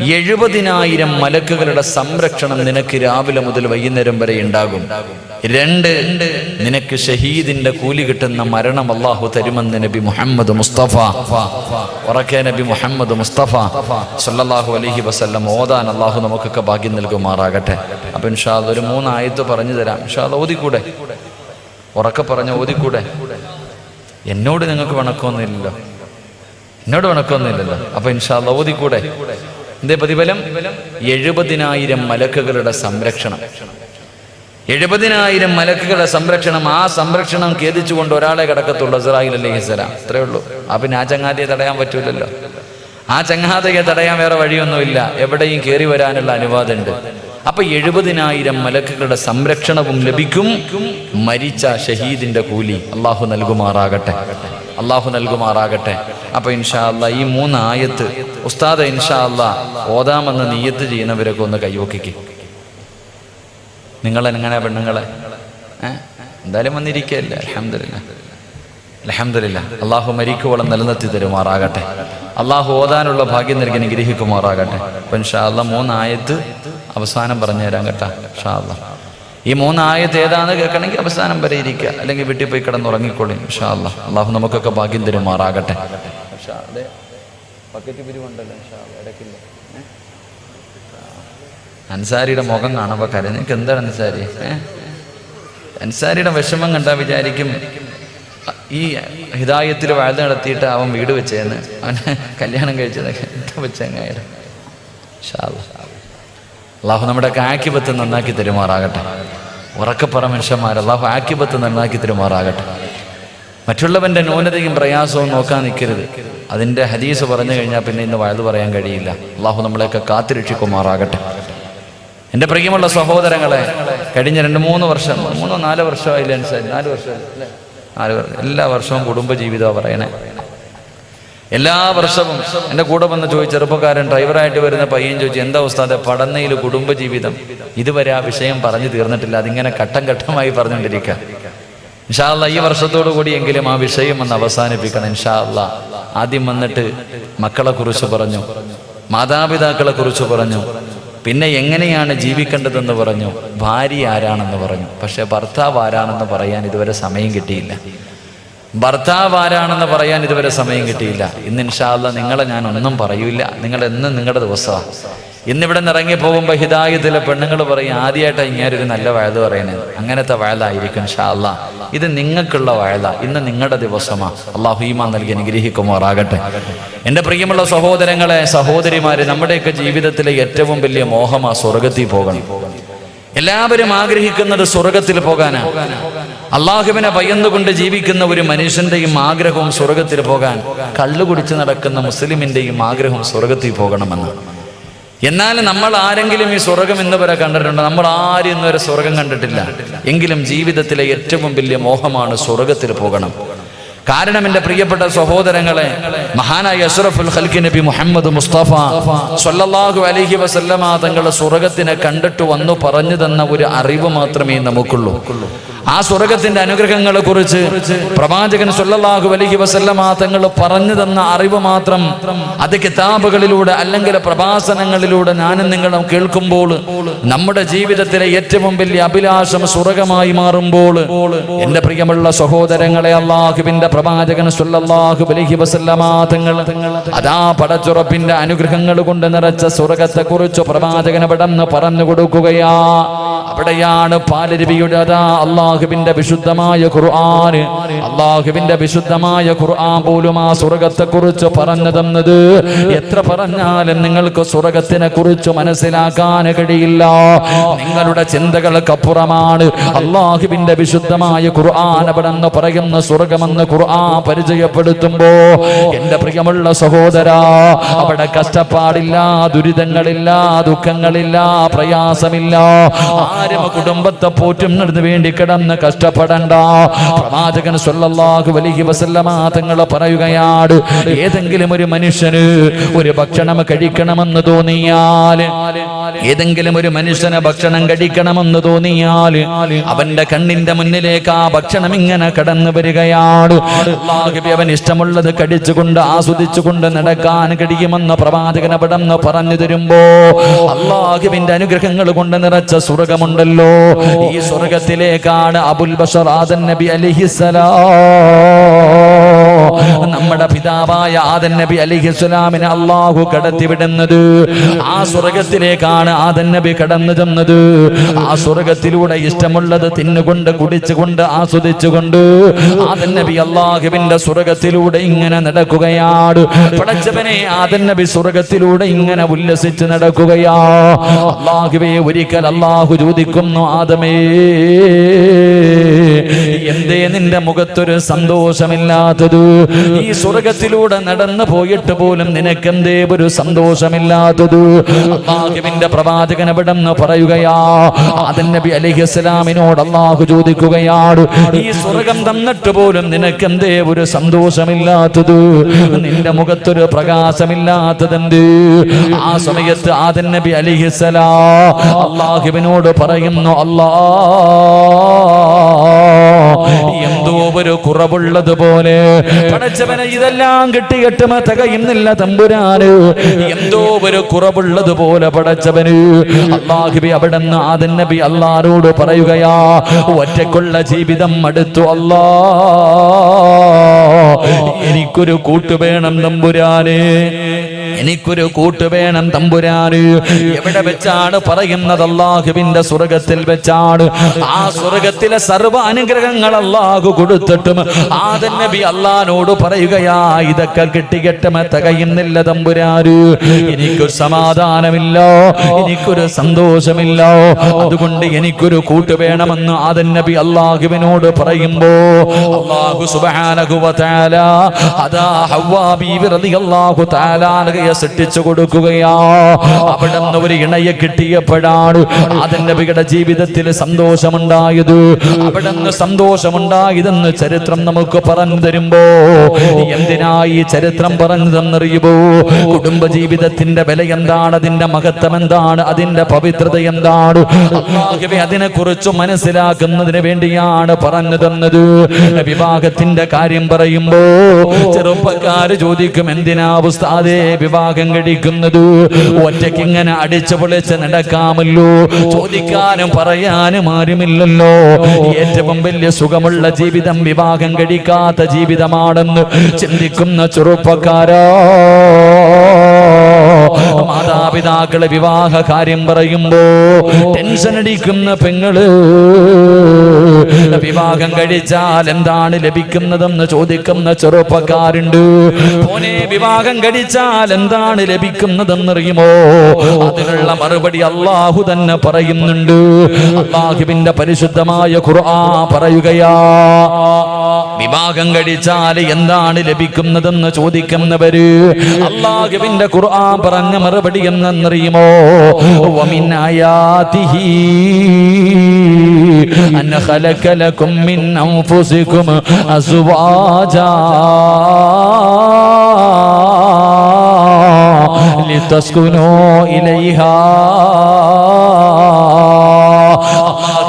എഴുപതിനായിരം മലക്കുകളുടെ സംരക്ഷണം നിനക്ക് രാവിലെ മുതൽ വൈകുന്നേരം വരെ ഉണ്ടാകും. രണ്ട് നിനക്ക് ഷഹീദിന്റെ കൂലി കിട്ടുന്ന മരണം അള്ളാഹു തരുമെന്ന് നബി മുഹമ്മദ് മുസ്തഫ. ഉറക്കെ നബി മുഹമ്മദ് മുസ്തഫ. സല്ലല്ലാഹു അലഹി വസല്ലം ഓതാൻ അള്ളാഹു നമുക്കൊക്കെ ഭാഗ്യം നൽകുമാറാകട്ടെ. അപ്പൊ ഇൻഷാദ് ഒരു മൂന്നായത്ത് പറഞ്ഞു തരാം. ഇൻഷാദ് ഓതിക്കൂടെ? ഉറക്കെ പറഞ്ഞ ഓതിക്കൂടെ? എന്നോട് നിങ്ങൾക്ക് വണക്കമൊന്നുമില്ലല്ലോ. എന്നോട് ഉണക്കൊന്നുമില്ലല്ലോ. അപ്പൊ ഇൻഷാല്ല ഓതിക്കൂടെ? എന്തേ പ്രതിഫലം? എഴുപതിനായിരം മലക്കുകളുടെ സംരക്ഷണം. എഴുപതിനായിരം മലക്കുകളുടെ സംരക്ഷണം ആ സംരക്ഷണം ഖേദിച്ചുകൊണ്ട് ഒരാളെ കിടക്കത്തുള്ളൂ ഇസ്രായേൽ അലൈഹിസ്സലാം അത്രേ ഉള്ളൂ. ആ പിന്നെ ആ ചങ്ങാതിയെ തടയാൻ പറ്റൂലല്ലോ. ആ ചങ്ങാതയെ തടയാൻ വേറെ വഴിയൊന്നുമില്ല. എവിടെയും കയറി വരാനുള്ള അനുവാദമുണ്ട്. അപ്പൊ എഴുപതിനായിരം മലക്കുകളുടെ സംരക്ഷണവും ലഭിക്കും. മരിച്ച ഷഹീദിന്റെ കൂലി അള്ളാഹു നൽകുമാറാകട്ടെ. അള്ളാഹു നൽകുമാറാകട്ടെ. അപ്പൊ ഇൻഷാ അല്ല ഈ മൂന്ന് ആയത്ത് ഉസ്താദ് ഇൻഷാ അല്ല ഓതാമെന്ന് നീയത്ത് ചെയ്യുന്നവരൊക്കെ ഒന്ന് കൈവക്കിക്കും. നിങ്ങൾ എങ്ങനെ പെണ്ണുങ്ങളെ? എന്തായാലും വന്നിരിക്കുകയല്ലേ? അലഹമില്ല അലഹമില്ല അള്ളാഹു മരിക്കുവോളം നിലനിർത്തി തരുമാറാകട്ടെ. അള്ളാഹു ഓതാനുള്ള ഭാഗ്യം നൽകി അനുഗ്രഹിക്കുമാറാകട്ടെ. അപ്പൊ ഇൻഷാ അല്ല മൂന്നായത്ത് അവസാനം പറഞ്ഞു തരാം കേട്ടാ. ഇൻഷാ അല്ലാ ഈ മൂന്നായത് ഏതാണെന്ന് കേൾക്കണമെങ്കിൽ അവസാനം വരെ ഇരിക്കുക. അല്ലെങ്കിൽ വീട്ടിൽ പോയി കിടന്നുറങ്ങിക്കൊള്ളി ഇൻഷാ അല്ലാ അള്ളാഹു നമുക്കൊക്കെ ഭാഗ്യം തരുമാറാകട്ടെ. അൻസാരിയുടെ മുഖം കാണുമ്പോൾ കരഞ്ഞ് നിനക്ക് എന്താണ് അൻസാരി? അൻസാരിയുടെ വിഷമം കണ്ടാൽ വിചാരിക്കും ഈ ഹിതായത്തിൽ വാഴ നടത്തിയിട്ട് അവൻ വീട് വെച്ചേന്ന്. അവന് കല്യാണം കഴിച്ചതൊക്കെ എന്താ വെച്ചങ്ങായാലും. അള്ളാഹു നമ്മുടെ ആക്കിബത്ത് നന്നാക്കി തരുമാറാകട്ടെ. ഉറക്കപ്പറ മനുഷ്യന്മാർ അള്ളാഹു ആക്യപത്ത് നന്നാക്കി തരുമാറാകട്ടെ. മറ്റുള്ളവന്റെ ന്യൂനതയും പ്രയാസവും നോക്കാൻ നിൽക്കരുത്. അതിന്റെ ഹദീസ് പറഞ്ഞു കഴിഞ്ഞാൽ പിന്നെ ഇന്ന് വയത് പറയാൻ കഴിയില്ല. അള്ളാഹു നമ്മളെയൊക്കെ കാത്തിരക്ഷിക്കുമാറാകട്ടെ. എന്റെ പ്രിയമുള്ള സഹോദരങ്ങളെ കഴിഞ്ഞ രണ്ട് മൂന്ന് വർഷം മൂന്നോ നാലോ വർഷമായില്ലേ നാല് വർഷം നാല് വർഷം. എല്ലാ വർഷവും കുടുംബജീവിതമാണ് പറയണേ. എല്ലാ വർഷവും എന്റെ കൂടെ വന്ന് ചോദിച്ച ചെറുപ്പക്കാരൻ ഡ്രൈവറായിട്ട് വരുന്ന പയ്യൻ ചോദിച്ചു എന്താ ഉസ്താദെ പടന്നയിൽ കുടുംബജീവിതം? ഇതുവരെ ആ വിഷയം പറഞ്ഞു തീർന്നിട്ടില്ല. അതിങ്ങനെ ഘട്ടം ഘട്ടമായി പറഞ്ഞുകൊണ്ടിരിക്കുക. ഇൻഷാല്ല ഈ വർഷത്തോടു കൂടിയെങ്കിലും ആ വിഷയം ഒന്ന് അവസാനിപ്പിക്കണം ഇൻഷാല്ല ആദ്യം വന്നിട്ട് മക്കളെ കുറിച്ച് പറഞ്ഞു മാതാപിതാക്കളെ കുറിച്ച് പറഞ്ഞു പിന്നെ എങ്ങനെയാണ് ജീവിക്കേണ്ടതെന്ന് പറഞ്ഞു ഭാര്യ ആരാണെന്ന് പറഞ്ഞു. പക്ഷെ ഭർത്താവ് ആരാണെന്ന് പറയാൻ ഇതുവരെ സമയം കിട്ടിയില്ല. ഭർത്താവ് ആരാണെന്ന് പറയാൻ ഇതുവരെ സമയം കിട്ടിയില്ല. ഇന്ന് ഇൻഷാല്ല നിങ്ങളെ ഞാൻ ഒന്നും പറയൂല നിങ്ങൾ എന്നും നിങ്ങളുടെ ദിവസമാണ് ഇന്നിവിടെ നിന്ന് ഇറങ്ങി പോകുമ്പോൾ ഹിദായത്തിലെ പെണ്ണുങ്ങൾ പറയും ആദ്യമായിട്ടാണ് ഇങ്ങനെ ഒരു നല്ല വയത് പറയുന്നത് അങ്ങനത്തെ വയലായിരിക്കും ഷാല്ല ഇത് നിങ്ങൾക്കുള്ള വയല. ഇന്ന് നിങ്ങളുടെ ദിവസമാണ് അള്ളാഹുമാ നൽകി അനുഗ്രഹിക്കുമാറാകട്ടെ എന്റെ പ്രിയമുള്ള സഹോദരങ്ങളെ സഹോദരിമാരെ നമ്മുടെയൊക്കെ ജീവിതത്തിലെ ഏറ്റവും വലിയ മോഹമാ സ്വർഗത്തിൽ പോകണം. എല്ലാവരും ആഗ്രഹിക്കുന്നത് സ്വർഗത്തിൽ പോകാനാണ് അള്ളാഹുവിനെ ഭയന്നുകൊണ്ട് ജീവിക്കുന്ന ഒരു മനുഷ്യന്റെയും ആഗ്രഹവും സ്വർഗത്തിൽ പോകാൻ കള്ളു കുടിച്ച് നടക്കുന്ന മുസ്ലിമിന്റെയും ആഗ്രഹം സ്വർഗത്തിൽ പോകണമെന്ന്. എന്നാൽ നമ്മൾ ആരെങ്കിലും ഈ സ്വർഗം ഇന്ന് വരെ കണ്ടിട്ടുണ്ട്? നമ്മൾ ആരും ഇന്ന് വരെ സ്വർഗം കണ്ടിട്ടില്ല. എങ്കിലും ജീവിതത്തിലെ ഏറ്റവും വലിയ മോഹമാണ് സ്വർഗത്തിൽ പോകണം. കാരണം എന്റെ പ്രിയപ്പെട്ട സഹോദരങ്ങളെ മഹാനായ അഷ്റഫുൽ ഖൽക്കി നബി മുഹമ്മദ് മുസ്തഫ സൊല്ലാഹു അലൈഹി വസല്ലമ തങ്ങളുടെ സ്വർഗത്തിനെ കണ്ടിട്ട് വന്നു പറഞ്ഞു തന്ന ഒരു അറിവ് മാത്രമേ നമുക്കുള്ളൂ. ആ സ്വർഗത്തിന്റെ അനുഗ്രഹങ്ങളെ കുറിച്ച് പ്രവാചകൻ സല്ലല്ലാഹു അലൈഹി വസല്ലമ തങ്ങൾ പറഞ്ഞു തന്ന അറിവ് മാത്രം അത് കിതാബുകളിലൂടെ അല്ലെങ്കിൽ പ്രഭാഷണങ്ങളിലൂടെ ഞാനും നിങ്ങളും കേൾക്കുമ്പോൾ നമ്മുടെ ജീവിതത്തിലെ ഏറ്റവും വലിയ അഭിലാഷം സ്വർഗമായി മാറുമ്പോൾ എന്റെ പ്രിയമുള്ള സഹോദരങ്ങളെ അള്ളാഹുവിന്റെ പ്രവാചകൻ സല്ലല്ലാഹു അലൈഹി വസല്ലമ തങ്ങൾ അതാ പടച്ചുറപ്പിന്റെ അനുഗ്രഹങ്ങൾ കൊണ്ട് നിറച്ച സ്വർഗത്തെ കുറിച്ച് പ്രവാചകൻ പെടന്ന് പറഞ്ഞു കൊടുക്കുകയാ. അവിടെയാണ് പാലരുവിയുടെ അതാ അള്ളാഹുവിന്റെ വിശുദ്ധമായ ഖുർആൻ. അള്ളാഹുവിന്റെ വിശുദ്ധമായ ഖുർആൻ പോലും ആ സ്വർഗത്തെ കുറിച്ച് പറഞ്ഞു തന്നത്. എത്ര പറഞ്ഞാലും നിങ്ങൾക്ക് സ്വർഗത്തിനെ കുറിച്ച് മനസ്സിലാക്കാൻ കഴിയില്ല. നിങ്ങളുടെ ചിന്തകൾക്കപ്പുറമാണ് അള്ളാഹുവിന്റെ വിശുദ്ധമായ ഖുർആൻ അവിടെ നിന്ന് പറയുന്ന സ്വർഗമെന്ന് ഖുർആൻ പരിചയപ്പെടുത്തുമ്പോ എന്റെ പ്രിയമുള്ള സഹോദര അവിടെ കഷ്ടപ്പാടില്ല ദുരിതങ്ങളില്ല ദുഃഖങ്ങളില്ല പ്രയാസമില്ല. ആരും കുടുംബത്തെ പോറ്റുന്നതിന് വേണ്ടി കിടന്ന് കിടന്ന് കഷ്ടപ്പെടണ്ട. പ്രവാചകൻ സ്വല്ലല്ലാഹു അലൈഹി വസല്ലമ തങ്ങൾ പറയുകയാണ് ഏതെങ്കിലും ഒരു മനുഷ്യന് ഒരു ഭക്ഷണം കഴിക്കണമെന്ന് തോന്നിയാൽ ഏതെങ്കിലും ഒരു മനുഷ്യന് ഭക്ഷണം കഴിക്കണമെന്ന് തോന്നിയാൽ അവന്റെ കണ്ണിന്റെ മുന്നിലേക്ക് ആ ഭക്ഷണം ഇങ്ങനെ കടന്നു വരികയാണ്. അവൻ ഇഷ്ടമുള്ളത് കടിച്ചുകൊണ്ട് ആസ്വദിച്ചുകൊണ്ട് നടക്കാൻ കഴിയുമെന്ന് പ്രവാചകൻ അവിടെന്ന് പറഞ്ഞു തരുമ്പോ അള്ളാഹുവിന്റെ അനുഗ്രഹങ്ങൾ കൊണ്ട് നിറച്ച സ്വർഗമുണ്ടല്ലോ ഈ സ്വർഗത്തിലേക്കാണ് അബുൽ ബഷർ ആദൻ നബി അലിഹിസലാം നമ്മുടെ പിതാവായ ആദൻ നബി അലിഹിസ്ലാമിനെ അള്ളാഹു കടത്തിവിടുന്നത്. ആ സ്വർഗത്തിലേക്കാണ് ആദൻ നബി കടന്നു ചെന്നത്. ആ സ്വർഗത്തിലൂടെ ഇഷ്ടമുള്ളത് തിന്നുകൊണ്ട് കുടിച്ചുകൊണ്ട് ആസ്വദിച്ചുകൊണ്ട് ആദൻ നബി അള്ളാഹുവിന്റെ സ്വർഗത്തിലൂടെ ഇങ്ങനെ നടക്കുകയാണ്. പടച്ചവനെ ആദൻ നബി സ്വർഗത്തിലൂടെ ഇങ്ങനെ ഉല്ലസിച്ച് നടക്കുകയാ. അള്ളാഹുവേ ഒരിക്കൽ അള്ളാഹു ചോദിക്കുന്നു ആദമേ എന്തേ നിന്റെ മുഖത്തൊരു സന്തോഷമില്ലാത്തത്? ഈ സ്വർഗത്തിലൂടെ നടന്നു പോയിട്ട് പോലും നിനക്കെന്തേ ഒരു സന്തോഷമില്ലാത്തത്? അള്ളാഹുവിന്റെ പ്രവാചകൻ അവിടെ നിന്ന് പറയുകയാ? ആദൻ നബി അലിഹിസ്ലാമിനോട് അള്ളാഹു ചോദിക്കുകയാണ് ഈ സ്വർഗം തന്നിട്ട് പോലും നിനക്കെന്തേ ഒരു സന്തോഷമില്ലാത്തത്? നിന്റെ മുഖത്തൊരു പ്രകാശമില്ലാത്തതെന്ത്? ആ സമയത്ത് ആദൻ നബി അലിഹിസ്സലാ അള്ളാഹുവിനോട് പറയുന്നു അല്ലാ എന്തോ ഒരു കുറവുള്ളതുപോലെ. പടച്ചവനെ ഇതെല്ലാം കിട്ടിയിട്ടും തികയുന്നില്ല തമ്പുരാന് എന്തോ ഒരു കുറവുള്ളത് പോലെ പടച്ചവന്. അള്ളാഹുബി അവിടെ നിന്ന് നബി അള്ളാരോട് പറയുകയാ ഒറ്റക്കുള്ള ജീവിതം അടുത്തു അല്ലാ. എനിക്കൊരു കൂട്ടുവേണം വേണം തമ്പുരാനെ. എനിക്കൊരു കൂട്ട് വേണം തമ്പുരാന്. എവിടെ വെച്ചാണ് പറയുന്നത് അള്ളാഹുവിന്റെ സ്വർഗത്തിൽ വെച്ചാണ്. ആ സ്വർഗത്തിലെ സർവ അനുഗ്രഹങ്ങൾ അള്ളാഹു കൊടുത്തിട്ടും ആദൻ നബി അള്ളഹാനോട് പറയുകയാ ഇതൊക്കെ കിട്ടികെട്ടും തകയുന്നില്ല തമ്പുരാന്. എനിക്കൊരു സമാധാനമില്ല. എനിക്കൊരു സന്തോഷമില്ല. അതുകൊണ്ട് എനിക്കൊരു കൂട്ട് വേണമെന്ന് ആദൻ നബി അള്ളാഹുവിനോട് പറയുമ്പോ അള്ളാഹു സുബ്ഹാനഹു താല അതാ റളിയല്ലാഹു തആല അൻഹയെ സൃഷ്ടിച്ചു കൊടുക്കുകയാ. അവിടെ നിന്ന് ഒരു ഇണയെ കിട്ടിയപ്പോഴാണ് ആദൻ നബിയുടെ ജീവിതത്തിൽ സന്തോഷമുണ്ടായത്. അവിടെ നിന്ന് സന്തോഷമുണ്ടായതെന്ന് ചരിത്രം നമുക്ക് പറഞ്ഞു തരുമ്പോ എന്തിനായി ഈ ചരിത്രം പറഞ്ഞു തന്നറിയുമോ കുടുംബ ജീവിതത്തിന്റെ വില എന്താണ്? അതിന്റെ മഹത്വം എന്താണ്? അതിന്റെ പവിത്രത എന്താണ്? അതിനെ കുറിച്ച് മനസ്സിലാക്കുന്നതിന് വേണ്ടിയാണ് പറഞ്ഞു തന്നത്. വിവാഹത്തിന്റെ കാര്യം പറയുമ്പോ ചെറുപ്പക്കാര് ചോദിക്കും എന്തിനാ ഉസ്താദേ കഴിക്കുന്നത് ഒറ്റയ്ക്ക് ഇങ്ങനെ അടിച്ചു പൊളിച്ച് നടക്കാമല്ലോ. ചോദിക്കാനും പറയാനും ആരുമില്ലല്ലോ. ഏറ്റവും വലിയ സുഖമുള്ള ജീവിതം വിവാഹം കഴിക്കാത്ത ജീവിതമാണെന്ന് ചിന്തിക്കുന്ന ചെറുപ്പക്കാരോ. മാതാപിതാക്കളെ വിവാഹ കാര്യം പറയുമ്പോ ടെൻഷൻ അടിക്കുന്ന പെങ്ങൾ. വിവാഹം കഴിച്ചാൽ എന്താണ് ലഭിക്കുന്നതെന്ന് ചോദിക്കുന്ന ചെറുപ്പക്കാരുണ്ട്. മോനെ വിവാഹം കഴിച്ചാൽ എന്താണ് ലഭിക്കുന്നതെന്നറിയുമോ? അതിനുള്ള മറുപടി അള്ളാഹു തന്നെ പറയുന്നുണ്ട്. അള്ളാഹുവിന്റെ പരിശുദ്ധമായ ഖുർആ പറയുകയാ വിവാഹം കഴിച്ചാൽ എന്താണ് ലഭിക്കുന്നതെന്ന് ചോദിക്കുന്നവര് അള്ളാഹുവിന്റെ ഖുർആൻ പറഞ്ഞ മറുപടി എന്നറിയുമോ? വമിൻ أن خلق لكم من أنفسكم أزواجا لتسكنوا إليها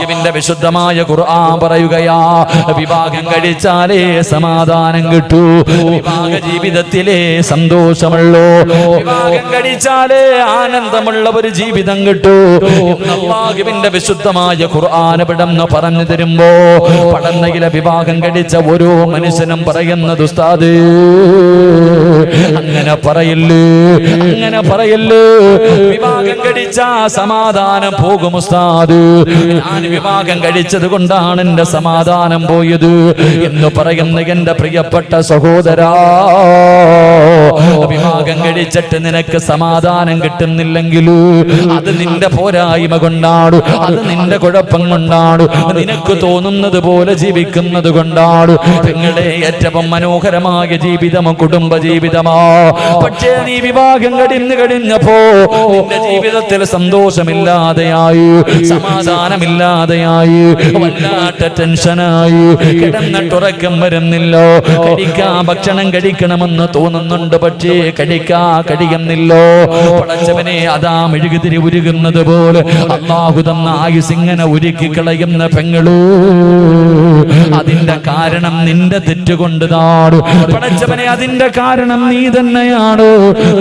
അള്ളാഹുവിന്റെ വിശുദ്ധമായ ഖുർആൻ പറയുകയാ വിവാഹം കഴിച്ചാലേ സമാധാനം കിട്ടൂ വിവാഹ ജീവിതത്തിലെ സന്തോഷമുള്ളൂ വിവാഹം കഴിച്ചാലേ ആനന്ദമുള്ള ഒരു ജീവിതം കിട്ടൂ. അള്ളാഹുവിന്റെ വിശുദ്ധമായ ഖുർആൻ ഇവിടെന്ന് പറഞ്ഞു തരുമ്പോ പടന്നയിലെ വിവാഹം കഴിച്ച ഓരോ മനുഷ്യനും പറയുന്നത് ഉസ്താദ് അങ്ങനെ പറയല്ലേ അങ്ങനെ പറയല്ലേ. വിവാഹം കഴിച്ച സമാധാനം പോകും ഉസ്താദ്. ഞാൻ വിവാഹം കഴിച്ചത് കൊണ്ടാണ് എന്റെ സമാധാനം പോയത് എന്ന് പറയുന്ന എന്റെ പ്രിയപ്പെട്ട സഹോദരാ. വിവാഹം കഴിച്ചിട്ട് നിനക്ക് സമാധാനം കിട്ടുന്നില്ലെങ്കിലും അത് നിന്റെ പോരായ്മ കൊണ്ടാണ്. അത് നിന്റെ കുഴപ്പം കൊണ്ടാണ്. നിനക്ക് തോന്നുന്നത് പോലെ ജീവിക്കുന്നത് കൊണ്ടാണ്. നിങ്ങളുടെ ഏറ്റവും മനോഹരമായ ജീവിതമോ കുടുംബ ജീവിതമാ. പക്ഷേ നീ വിവാഹം കഴിഞ്ഞു കഴിഞ്ഞപ്പോ നിന്റെ ജീവിതത്തിൽ സന്തോഷമില്ലാതെയായി സമാധാനമില്ലാതെയായി വല്ലാത്ത ടെൻഷനായി കിടന്നിട്ടുറക്കം വരുന്നില്ലോ. കഴിക്കാൻ ഭക്ഷണം കഴിക്കണമെന്ന് തോന്നുന്നുണ്ട് പക്ഷേ കഴിക്കാ കഴിയുന്നില്ലോ പടച്ചവനെ അതാ മെഴുകുതിരി ഉരുകുന്നത് പോലെ അള്ളാഹു തന്ന ആയുസ് ഇങ്ങനെ ഉരുക്കി കളയുന്ന പെങ്ങളൂ. അതിന്റെ കാരണം നിന്റെ തെറ്റുകൊണ്ട് താടു പടച്ചവനെ അതിന്റെ കാരണം നീ തന്നെയാണ്.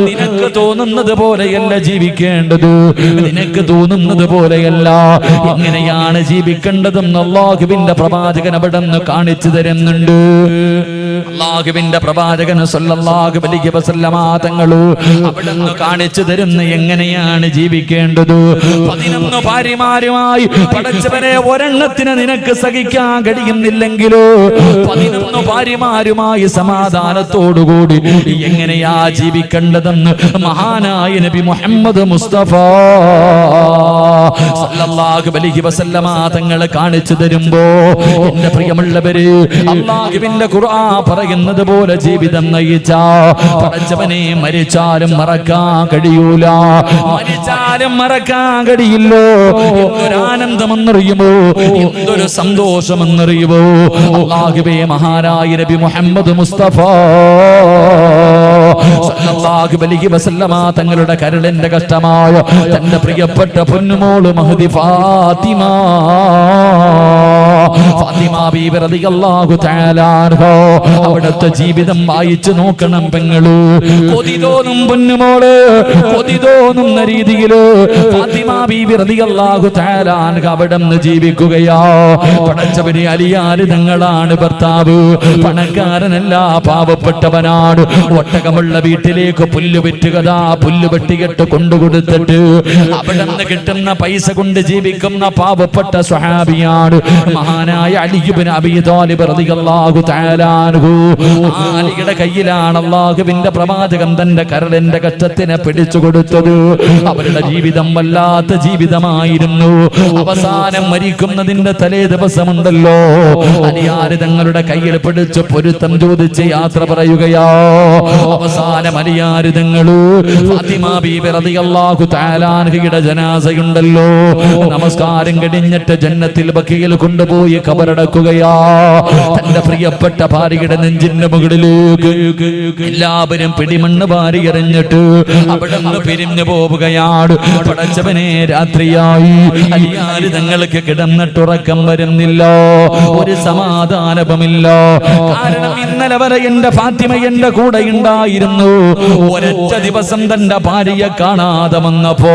നിനക്ക് തോന്നുന്നത് പോലെയല്ല ജീവിക്കേണ്ടത്. നിനക്ക് തോന്നുന്നത് പോലെയല്ല എങ്ങനെയാണ് ജീവിക്കേണ്ടതെന്ന് അള്ളാഹുവിന്റെ പ്രവാചകൻ അവിടെ നിന്ന് കാണിച്ചു തരുന്നുണ്ട്. അള്ളാഹുവിന്റെ പ്രവാചകൻ സല്ലല്ലാഹു അലൈഹി വസല്ലമ തങ്ങൾ അവിടുന്ന് കാണിച്ചു തരുന്ന എങ്ങനെയാണ് ജീവിക്കേണ്ടത്? പതിനൊന്ന് ഭാര്യമാരുമായി പടച്ചവനെ ഒരെണ്ണത്തിന് നിനക്ക് സഹിക്കാൻ കഴിയുന്നില്ലെങ്കിലോ? പതിനൊന്ന് ഭാര്യമാരുമായി സമാധാനത്തോടുകൂടി എങ്ങനെയാ ജീവിക്കേണ്ടതെന്ന് മഹാനായ നബി മുഹമ്മദ് മുസ്തഫ സല്ലല്ലാഹു അലൈഹി വസല്ലമ തങ്ങളെ കാണിച്ചു തരുമ്പോ എന്റെ പ്രിയമുള്ളവര് അള്ളാഹുവിന്റെ ഖുർആൻ പറയുന്നത് പോലെ ജീവിതം നയിച്ച. പടച്ചവനെ മരിച്ചാലും മറക്കാൻ കഴിയൂല. മരിച്ചാലും മറക്കാൻ കഴിയില്ലോ. ആനന്ദമെന്നറിയുമോ എന്തൊരു സന്തോഷമെന്നറിയുമോ? അള്ളാഹുബേ മഹാരായ നബി മുഹമ്മദ് മുസ്തഫ. തങ്ങളുടെ കരളിന്റെ കഷ്ടമായ തന്റെ പ്രിയപ്പെട്ട പൊന്നുമോൾ മഹതി ഫാത്തിമ. അവിടുത്തെ ജീവിതം വായിച്ചു നോക്കണം പെങ്ങളു. കൊതി തോന്നും പൊന്നുമോൾ കൊതി തോന്നുന്ന രീതിയിൽ ഫാത്തിമ ബീബി റളിയല്ലാഹു തആല അൻഹ അവിടെ നിന്ന് ജീവിക്കുകയാ. പടച്ചവനെ അലിയാര് തങ്ങളാണ് ഭർത്താവ്. പണക്കാരനല്ല പാവപ്പെട്ടവനാണ്. ഒട്ടകമുള്ള വീട്ടിലേക്ക് പുല്ല് വെറ്റുകതാ. പുല്ല് വെട്ടികെട്ട് കൊണ്ടുകൊടുത്തിട്ട് അവിടെ നിന്ന് കിട്ടുന്ന പൈസ കൊണ്ട് ജീവിക്കുന്ന പാവപ്പെട്ട സ്വഹാബിയാണ് മഹാനായ അലിയുബിൻ അബി താലിബ് റളിയല്ലാഹു തആല അൻഹു. അലിയുടെ കയ്യിലാണ് അള്ളാഹുവിന്റെ പ്രവാചകൻ തന്റെ കരളിന്റെ കഷ്ടത്തിനെ പിടിച്ചു കൊടുത്തത്. അവരുടെ ജീവിതം വല്ലാത്ത ജീവിതമായിരുന്നു. അവസാനം മരിക്കുന്നതിന്റെ തലേ ദിവസമുണ്ടല്ലോ. അലിയാര് തങ്ങളുടെ കയ്യിൽ പിടിച്ച് പൊരുത്തം ചോദിച്ച് യാത്ര പറയുകയാ. അവസാനം അലിയാര് തങ്ങൾ ഫാത്തിമ ബീബി റളിയല്ലാഹു തആല അൻഹയുടെ ജനാസയുണ്ടല്ലോ. നമസ്കാരം കഴിഞ്ഞിട്ട് ജന്നത്തിൽ ബക്കിയിൽ കൊണ്ടുപോയി കബറടക്കുകയാ. തന്റെ പ്രിയപ്പെട്ട ഭാര്യയുടെ നെഞ്ചിന്റെ മുകളിലേക്ക് എല്ലാവരും പിടിമണ്ണ് വാരി എറിഞ്ഞിട്ട് അവിടെ നിന്ന് പിരിഞ്ഞു പോവുകയാണ്. പടച്ചവനെ രാത്രിയായി. അലിയാര് തങ്ങൾക്ക് കിടന്നിട്ടുറക്കം വരുന്നില്ല. ഒരു സമാധാനവുമില്ല. കാരണം ഇന്നലെ വരെ എന്റെ ഫാത്തിമ എന്റെ കൂടെ ഉണ്ടായിരുന്നു. ഒരൊറ്റ ദിവസം തന്റെ ഭാര്യയെ കാണാതെ വന്നപ്പോ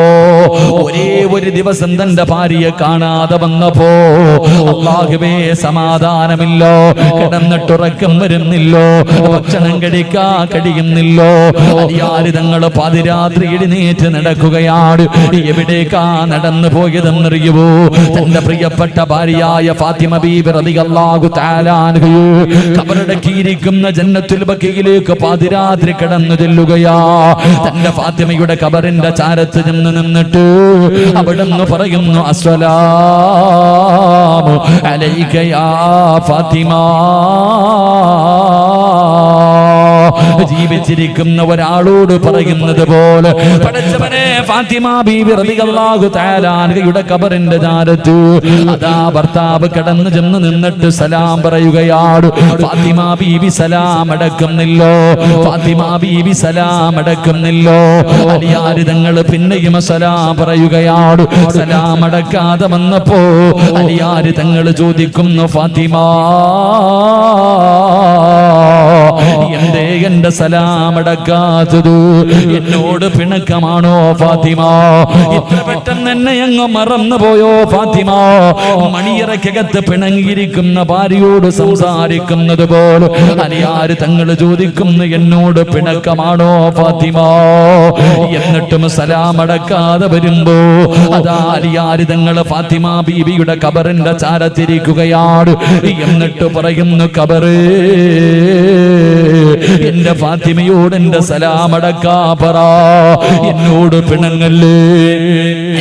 ഒരേ ഒരു ദിവസം തന്റെ ഭാര്യയെ കാണാതെ വന്നപ്പോ അള്ളാഹുവേ സമാധാനമില്ലോ. കിടന്നിട്ടുറക്കം വരുന്നില്ലോ. ഭക്ഷണം കഴിക്കാ കഴിയുന്നില്ലോ. ഞങ്ങൾ പതിരാത്രി എഴുന്നേറ്റ് നടക്കുകയാണ്. എവിടേക്കാ നടന്നു പോയതെന്നറിയുവോ? തന്റെ പ്രിയപ്പെട്ട ഭാര്യയായ ഫാത്തിമ ബീബി കബറടക്കിയിരിക്കുന്ന ജന്നത്തുൽ ബക്കിയിലേക്ക് പതിരാത്രി കടന്നു ചെല്ലുകയാ. തന്റെ ഫാത്തിമയുടെ കബറിന്റെ ചാരത്ത് ചെന്ന് നിന്നിട്ട് അവിടുന്ന് പറയുന്നു അസ്സലാമു അലൈക യാ ഫാത്തിമ ജീവിച്ചിരിക്കുന്ന ഒരാളോട് പറയുന്നത് പോലെ പടച്ചവനെ ഫാത്തിമ ബീവി തആല അൻഹയുടെ കബറിന്റെ ചാരത്ത് അതാ ഭർത്താവ് കടന്നു ചെന്ന് നിന്നിട്ട് സലാം പറയുകയാണ് ഫാത്തിമ ബീവി സലാം അടക്കുന്നില്ലോ ഫാത്തിമ ബീവി സലാം അടക്കുന്നില്ലോ. അലിയാര് തങ്ങൾ പിന്നെയും സലാം പറയുകയാണ് സലാം അടക്കാതെ വന്നപ്പോ അലിയാര് തങ്ങൾ ചോദിക്കുന്നു ഫാത്തിമ എന്റെ സലാമടക്കാത്തതു. എന്നോട് പിണക്കമാണോ ഫാത്തിമ? ഇത്ര പെട്ടെന്ന് എന്നെ അങ്ങ് മറന്നു പോയോ ഫാത്തിമ? മണിയറക്കകത്ത് പിണങ്ങിയിരിക്കുന്ന ഭാര്യയോട് സംസാരിക്കുന്നത് പോലെ അലിയാര് തങ്ങൾ ചോദിക്കുന്നു എന്നോട് പിണക്കമാണോ ഫാത്തിമ? എന്നിട്ടും സലാമടക്കാതെ വരുമ്പോ അതാ അലിയാര് തങ്ങൾ ഫാത്തിമ ബീബിയുടെ കബറിന്റെ ചാരത്തിരിക്കുകയാണ്. എന്നിട്ട് പറയുന്നു കബറേ എന്റെ ഫാത്തിമയോട് എന്റെ സലാമടക്കാ പറ. എന്നോട് പിണങ്ങല്ലേ?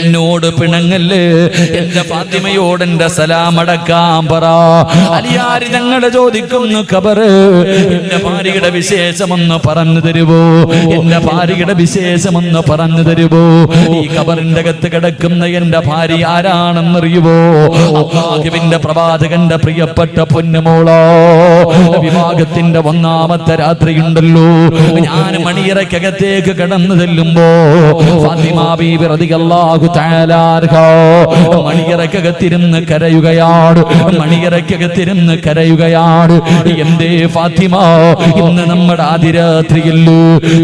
എന്നോട് പിണങ്ങല്ലേ? എന്റെ ഫാത്തിമയോട് എന്റെ സലാമടക്കാൻ പറ. അലിയാരി ഞങ്ങളെ ചോദിക്കുന്നു കബറ് എന്റെ ഭാര്യയുടെ വിശേഷമൊന്ന് പറഞ്ഞു തരുവോ? എന്റെ ഭാര്യയുടെ വിശേഷമൊന്ന് പറഞ്ഞു തരുവോ? ഈ കബറിന്റെ അകത്ത് കിടക്കുന്ന എന്റെ ഭാര്യ ആരാണെന്നറിയുവോ? പ്രവാചകന്റെ പ്രിയപ്പെട്ട പൊന്നുമോളോ വിവാഹത്തിന്റെ ഒന്നാമത്തെ രാത്രിയുണ്ടല്ലോ. ഞാൻ മണിയറക്കകത്തേക്ക് കടന്നു ചെല്ലുമ്പോ മണിയറക്കകത്തിരുന്ന് കരയുകയാണ് മണിയറക്കകത്തിരുന്ന് കരയുകയാണ്. എന്തേ ഫാത്തിമ ഇന്ന് നമ്മുടെ ആദിരാത്രിയല്ലോ?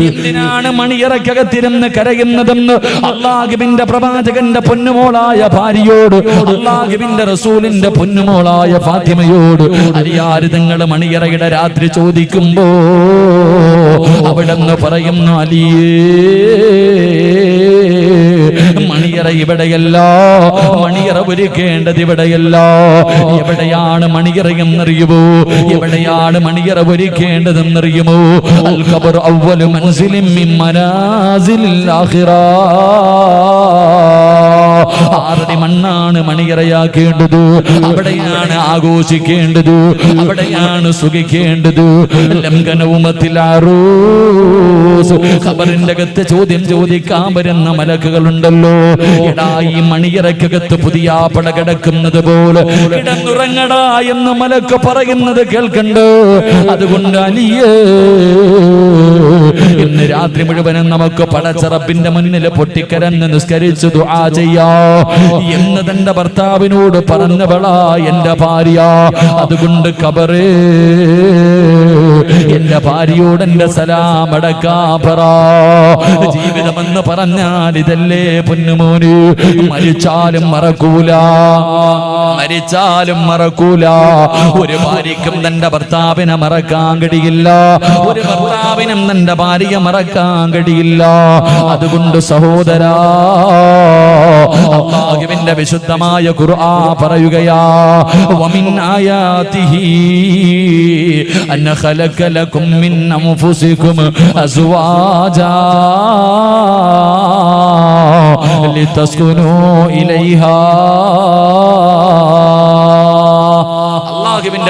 എന്തിനാണ് മണിയറക്കകത്തിരുന്ന് കരയുന്നതെന്ന് അള്ളാഹുബിന്റെ പ്രവാചകന്റെ പൊന്നുമോളായ ഭാര്യയോട് അള്ളാഹുബിന്റെ റസൂലിന്റെ പൊന്നുമോളായ ഫാത്തിമയോട് അറിയാറ് നിങ്ങൾ മണിയറയുടെ രാത്രി ചോദിക്കുമ്പോ അവിടെ നിന്ന് പറയുന്നു അലിയേ മണിയറ ഇവിടെയല്ല മണിയറ ഒരുക്കേണ്ടത് ഇവിടെയല്ല. എവിടെയാണ് മണിയറ എന്നറിയുമോ? എവിടെയാണ് മണിയറ ഒരുക്കേണ്ടതെന്നറിയുമോ? അൽ ഖബർ അവ്വലു മൻസിലിൻ ആറടി മണ്ണാണ് മണിയറയാക്കേണ്ടത് അവിടെയാണ് ആഘോഷിക്കേണ്ടത്. അവിടെയാണ് സുഖിക്കേണ്ടത്. ലംഘനവുമത്തിലാറൂസ് ഖബറിന്റെ അകത്ത് ചോദ്യം ചോദിക്കാൻ വരുന്ന മലക്കുകളുണ്ടല്ലോ. എടാ ഈ മണിയറക്കകത്ത് പുതിയ പട കിടക്കുന്നത് പോലെ കിടന്നുറങ്ങടാ എന്ന് മലക്ക് പറയുന്നത് കേൾക്കണ്ടോ. അതുകൊണ്ട് അലിയേ ഇന്ന് രാത്രി മുഴുവനും നമുക്ക് പടച്ചറപ്പിന്റെ മുന്നിൽ പൊട്ടിക്കരന്ന് നിസ്കരിച്ചു ദുആ ചെയ്യാ. എന്ന് തന്റെ ഭർത്താവിനോട് പറഞ്ഞവളാ എന്റെ ഭാര്യ. അതുകൊണ്ട് കബറേ. എന്റെ ഭാര്യയോട് എന്റെ സലാം അടക്കാ പറ ജീവിതമെന്ന് പറഞ്ഞാൽ ഇതല്ലേ പൊന്നുമോന്. മരിച്ചാലും മറക്കൂല. മരിച്ചാലും മറക്കൂല. ഒരു ഭാര്യക്കും തന്റെ ഭർത്താവിനെ മറക്കാൻ കഴിയില്ല. ഒരു ഭർത്താവിനും തന്റെ ഭാര്യ മറക്കാൻ കഴിയില്ല. അതുകൊണ്ട് സഹോദരാ അള്ളാഹുവിന്റെ വിശുദ്ധമായ ഖുർആ പറയുകയാ വമിൻ ആയാതിഹി അന്ന ലക്കും മിൻ അൻഫുസികും അസ്വാജാ ലിതസ്കുനൂ ഇലൈഹാ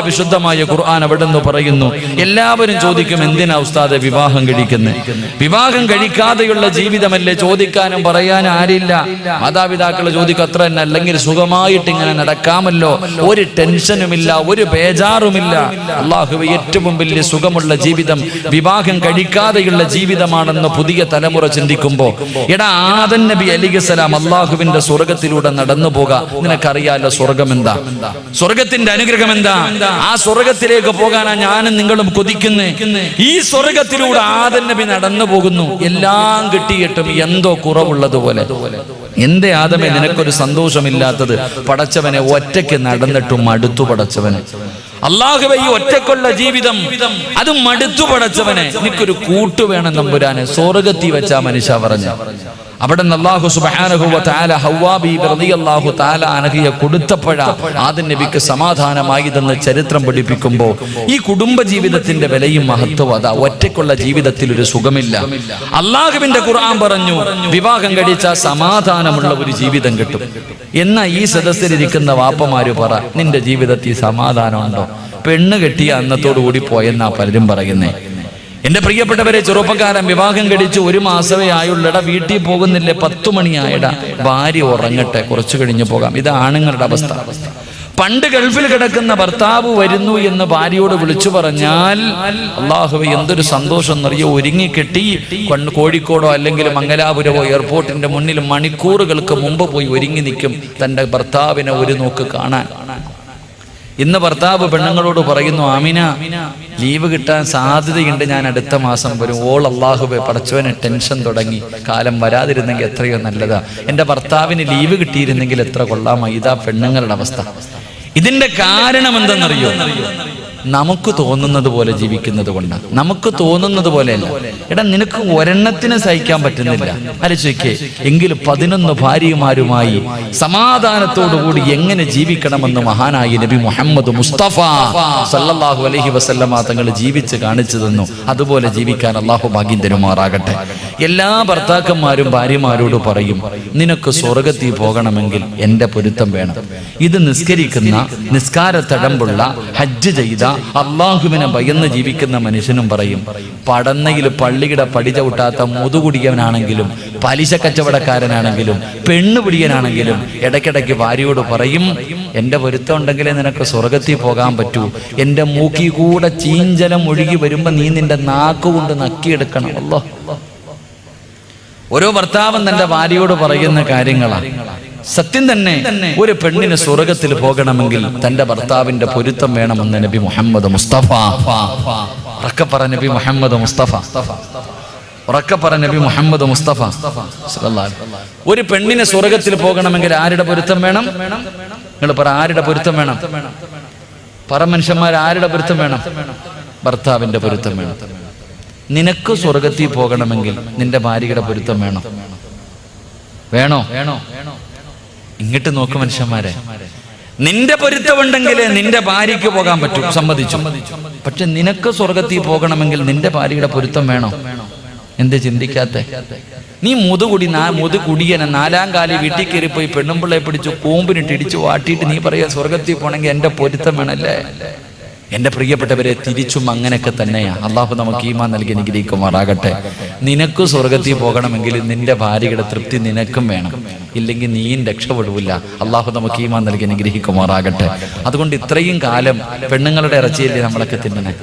അള്ളാഹുവിന്റെ വിശുദ്ധമായ ഖുർആൻ അവിടെ നിന്ന് പറയുന്നു. എല്ലാവരും ചോദിക്കും എന്തിനാ ഉസ്താദെ വിവാഹം കഴിക്കുന്നത് വിവാഹം കഴിക്കാതെയുള്ള ജീവിതമല്ലേ ചോദിക്കാനും പറയാനും ആരില്ല. മാതാപിതാക്കൾ ചോദിക്കും അത്ര തന്നെ അല്ലെങ്കിൽ സുഖമായിട്ട് ഇങ്ങനെ നടക്കാമല്ലോ. ഒരു ടെൻഷനുമില്ല ഒരു ബേജാറുമില്ല. അള്ളാഹുവെ ഏറ്റവും വലിയ സുഖമുള്ള ജീവിതം വിവാഹം കഴിക്കാതെയുള്ള ജീവിതമാണെന്ന് പുതിയ തലമുറ ചിന്തിക്കുമ്പോ എടാ ആദൻ നബി അലിഗസലാം അള്ളാഹുവിന്റെ സ്വർഗത്തിലൂടെ നടന്നു പോകാം. നിനക്കറിയാലോ സ്വർഗം എന്താ സ്വർഗത്തിന്റെ അനുഗ്രഹം എന്താ ആ സ്വർഗത്തിലേക്ക് പോകാനാ ഞാനും നിങ്ങളും കൊതിക്കുന്നേ. ഈ സ്വർഗത്തിലൂടെ ആദൻ നബി നടന്നു പോകുന്നു. എല്ലാം കിട്ടിയിട്ടും എന്തോ കുറവുള്ളതുപോലെ. എന്തേ ആദമേ നിനക്കൊരു സന്തോഷമില്ലാത്തത് പടച്ചവനെ ഒറ്റയ്ക്ക് നടന്നിട്ടും മടുത്തു പടച്ചവനെ. അള്ളാഹുബ ഈ ഒറ്റക്കുള്ള ജീവിതം അത് മടുത്തു പടച്ചവനെ. എനിക്കൊരു കൂട്ടു വേണം നമ്പുരാനെ. സ്വർഗത്തി വെച്ചാ മനുഷ്യ പറഞ്ഞ. അവിടെ അള്ളാഹു സുബ്ഹാനഹു വ തആല ഹവ്വാ ബീബി റളിയല്ലാഹു തആല അനഹിയെ കൊടുത്തപ്പോഴാ ആദ്യ നബിക്ക് സമാധാനമായതെന്ന് ചരിത്രം പഠിപ്പിക്കുമ്പോൾ ഈ കുടുംബ ജീവിതത്തിന്റെ വിലയും മഹത്വവും അതാ ഒറ്റയ്ക്കുള്ള ജീവിതത്തിൽ ഒരു സുഖമില്ല. അള്ളാഹുവിന്റെ ഖുർആൻ പറഞ്ഞു വിവാഹം കഴിച്ച സമാധാനമുള്ള ഒരു ജീവിതം കിട്ടും. എന്നാ ഈ സദസ്സിലിരിക്കുന്ന വാപ്പമാര് പറ നിന്റെ ജീവിതത്തിൽ സമാധാനമുണ്ടോ പെണ്ണ് കെട്ടിയ അന്നത്തോടു കൂടി പോയെന്നാ പലരും പറയുന്നേ. എന്റെ പ്രിയപ്പെട്ടവരെ ചെറുപ്പക്കാരൻ വിവാഹം കഴിച്ച് ഒരു മാസമേ ആയുള്ളട. വീട്ടിൽ പോകുന്നില്ലേ പത്തു മണിയായിട. ഭാര്യ ഉറങ്ങട്ടെ കുറച്ചു കഴിഞ്ഞു പോകാം. ഇത് ആണുങ്ങളുടെ അവസ്ഥ. പണ്ട് ഗൾഫിൽ കിടക്കുന്ന ഭർത്താവ് വരുന്നു എന്ന് ഭാര്യയോട് വിളിച്ചു പറഞ്ഞാൽ അള്ളാഹുവെ എന്തൊരു സന്തോഷം എന്നറിയോ? ഒരുങ്ങി കെട്ടി കൊണ്ട് കോഴിക്കോടോ അല്ലെങ്കിൽ മംഗലാപുരമോ എയർപോർട്ടിന്റെ മുന്നിൽ മണിക്കൂറുകൾക്ക് മുമ്പ് പോയി ഒരുങ്ങി നിൽക്കും തന്റെ ഭർത്താവിനെ ഒരു നോക്ക് കാണാൻ. ഇന്ന് ഭർത്താവ് പെണ്ണുങ്ങളോട് പറയുന്നു ആമിന ലീവ് കിട്ടാൻ സാധ്യതയുണ്ട്. ഞാൻ അടുത്ത മാസം വരും. ഓൾ അള്ളാഹുബെ പടച്ചവന് ടെൻഷൻ തുടങ്ങി. കാലം വരാതിരുന്നെങ്കിൽ എത്രയോ നല്ലതാ. എന്റെ ഭർത്താവിന് ലീവ് കിട്ടിയിരുന്നെങ്കിൽ എത്ര കൊള്ളാമോ. ഇതാ പെണ്ണുങ്ങളുടെ അവസ്ഥ. ഇതിന്റെ കാരണം എന്തെന്നറിയോ? നമുക്ക് തോന്നുന്നത് പോലെ ജീവിക്കുന്നത് കൊണ്ടാണ് നമുക്ക് തോന്നുന്നത് പോലെയല്ല. എടാ നിനക്ക് ഒരെണ്ണത്തിന് സഹിക്കാൻ പറ്റുന്നില്ല. ആലോചിക്കേ എങ്കിൽ പതിനൊന്ന് ഭാര്യമാരുമായി സമാധാനത്തോടുകൂടി എങ്ങനെ ജീവിക്കണമെന്ന് മഹാനായി നബി മുഹമ്മദ് മുസ്തഫ സല്ലാഹു അലഹി വസല്ലമ തങ്ങൾ ജീവിച്ച് കാണിച്ചു തന്നു. അതുപോലെ ജീവിക്കാൻ അള്ളാഹു ഭാഗ്യം തരുമാറാകട്ടെ. എല്ലാ ഭർത്താക്കന്മാരും ഭാര്യമാരോട് പറയും നിനക്ക് സ്വർഗത്തിൽ പോകണമെങ്കിൽ എന്റെ പൊരുത്തം വേണം. ഇത് നിസ്കരിക്കുന്ന നിസ്കാര തടമ്പുള്ള ഹജ്ജ് ചെയ്ത അള്ളാഹുവിനെ ഭയന്ന് ജീവിക്കുന്ന മനുഷ്യനും പറയും പടന്നയിൽ പള്ളിയുടെ പടി ചവിട്ടാത്ത മുതുകുടിയവനാണെങ്കിലും പലിശ കച്ചവടക്കാരനാണെങ്കിലും പെണ്ണുപിടിയനാണെങ്കിലും ഇടയ്ക്കിടയ്ക്ക് ഭാര്യയോട് പറയും എന്റെ പൊരുത്തം ഉണ്ടെങ്കിലേ നിനക്ക് സ്വർഗത്തിൽ പോകാൻ പറ്റൂ. എന്റെ മൂക്കി കൂടെ ചീഞ്ചലം ഒഴുകി വരുമ്പോൾ നീ നിന്റെ നാക്കുകൊണ്ട് നക്കിയെടുക്കണം. അല്ലോ ഓരോ ഭർത്താവും തന്റെ ഭാര്യയോട് പറയുന്ന കാര്യങ്ങളാണ് സത്യം തന്നെ ഒരു പെണ്ണിന് സ്വർഗത്തിൽ പോകണമെങ്കിൽ തന്റെ ഭർത്താവിന്റെ പൊരുത്തം വേണമെന്ന് നബി മുഹമ്മദ് മുസ്തഫ. ഉറക്ക പറ നബി മുഹമ്മദ് മുസ്തഫ. ഉറക്ക പറ നബി മുഹമ്മദ് മുസ്തഫ. ഒരു പെണ്ണിന് സ്വർഗത്തിൽ പോകണമെങ്കിൽ ആരുടെ പൊരുത്തം വേണം? നിങ്ങൾ പറ ആരുടെ പൊരുത്തം വേണം? പറ മനുഷ്യന്മാർ ആരുടെ പൊരുത്തം വേണം? ഭർത്താവിന്റെ പൊരുത്തം വേണം. നിനക്ക് സ്വർഗത്തിൽ പോകണമെങ്കിൽ നിന്റെ ഭാര്യയുടെ പൊരുത്തം വേണം വേണോ വേണോ. വേണോ? ഇങ്ങോട്ട് നോക്ക് മനുഷ്യന്മാരെ. നിന്റെ പൊരുത്തമുണ്ടെങ്കിൽ നിന്റെ ഭാര്യയ്ക്ക് പോകാൻ പറ്റും സമ്മതിച്ചു. പക്ഷെ നിനക്ക് സ്വർഗത്തിൽ പോകണമെങ്കിൽ നിന്റെ ഭാര്യയുടെ പൊരുത്തം വേണം? എന്ത് ചിന്തിക്കാത്ത? നീ മുതുകുടി നാ മുതുകുടിയനെ നാലാം കാലി വീട്ടിൽ കയറി പോയി പെണ്ണുമ്പിള്ളയെ പിടിച്ച് കൂമ്പിനിട്ട് ഇടിച്ചു വാട്ടിയിട്ട് നീ പറയാ സ്വർഗത്തിൽ പോകണമെങ്കിൽ എന്റെ പൊരുത്തം വേണല്ലേ? എന്റെ പ്രിയപ്പെട്ടവരെ തിരിച്ചും അങ്ങനെയൊക്കെ തന്നെയാ. അള്ളാഹു നമുക്ക് ഈമാ നൽകി അനുഗ്രഹിക്കുമാറാകട്ടെ. നിനക്ക് സ്വർഗത്തിൽ പോകണമെങ്കിൽ നിന്റെ ഭാര്യയുടെ തൃപ്തി നിനക്കും വേണം. ഇല്ലെങ്കിൽ നീയും രക്ഷപ്പെടില്ല അള്ളാഹു നമുക്ക് ഈമാ നൽകി അനുഗ്രഹിക്കുമാറാകട്ടെ. അതുകൊണ്ട് ഇത്രയും കാലം പെണ്ണുങ്ങളുടെ ഇറച്ചിയല്ലേ നമ്മളൊക്കെ തിന്നണേ